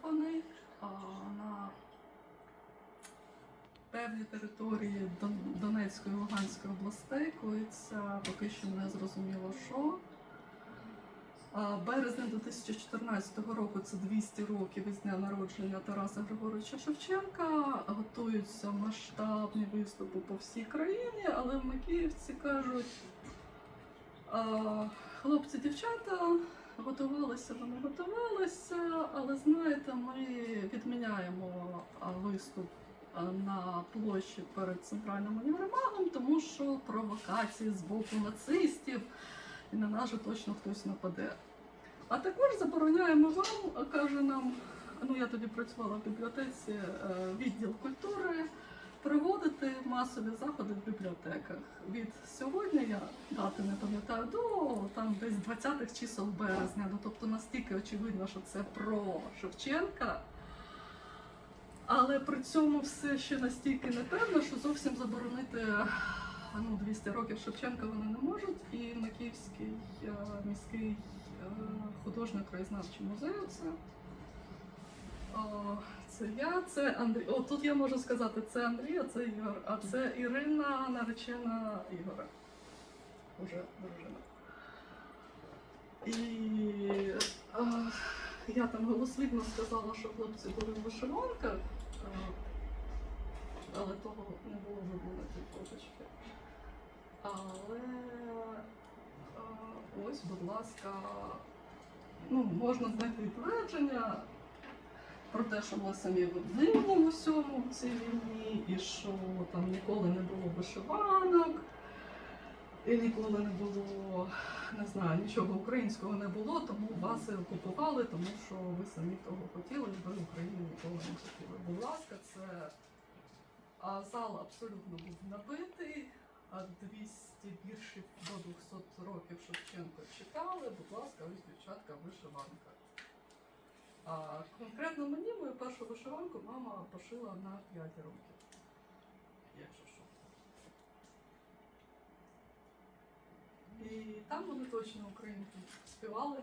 окупований на певній території Донецької і Луганської областей, коїться поки що не зрозуміло що. Березень 2014 року це 200 років із дня народження Тараса Григоровича Шевченка. Готуються масштабні виступи по всій країні, але в Макіївці кажуть, а, готувалися, вони готувалися, але знаєте, ми відміняємо виступ на площі перед центральним універмагом, тому що провокації з боку нацистів і на нас же точно хтось нападе. А також забороняємо вам, каже нам, ну я тоді працювала в бібліотеці, е, відділ культури, проводити масові заходи в бібліотеках. Від сьогодні я дати не пам'ятаю до там десь 20-х чисел березня. Ну тобто настільки очевидно, що це про Шевченка. Але при цьому все ще настільки непевно, що зовсім заборонити ну, 200 років Шевченка вони не можуть. І Макіївський е, міський е, художньо краєзнавчий музей. Це, Це я, це Андрій. О, тут я можу сказати, це Андрій, а це Ігор, а це Ірина, наречена Ігора. Уже дружина. І е, я там голослівно сказала, що хлопці були в вишиванках, але того не було видно на тій фоточці. Але е, ось, будь ласка, ну, можна знайти твердження про те, що ми самі винні в усьому в цій війні, і що там ніколи не було вишиванок, і ніколи не було, не знаю, нічого українського не було, тому вас і окупували, тому що ви самі того хотіли, і ви Україну ніколи не хотіли. Будь ласка, це а, зал абсолютно був набитий, а 200 більше до 200 років Шевченко читали. Будь ласка, ось дівчатка вишиванка. А конкретно мені мою першу вишиванку мама пошила на 5 років. Якщо що. І там вони точно українки співали.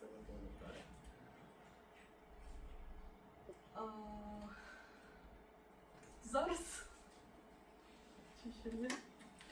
Це я пам'ятаю. Зараз. Чи ще є?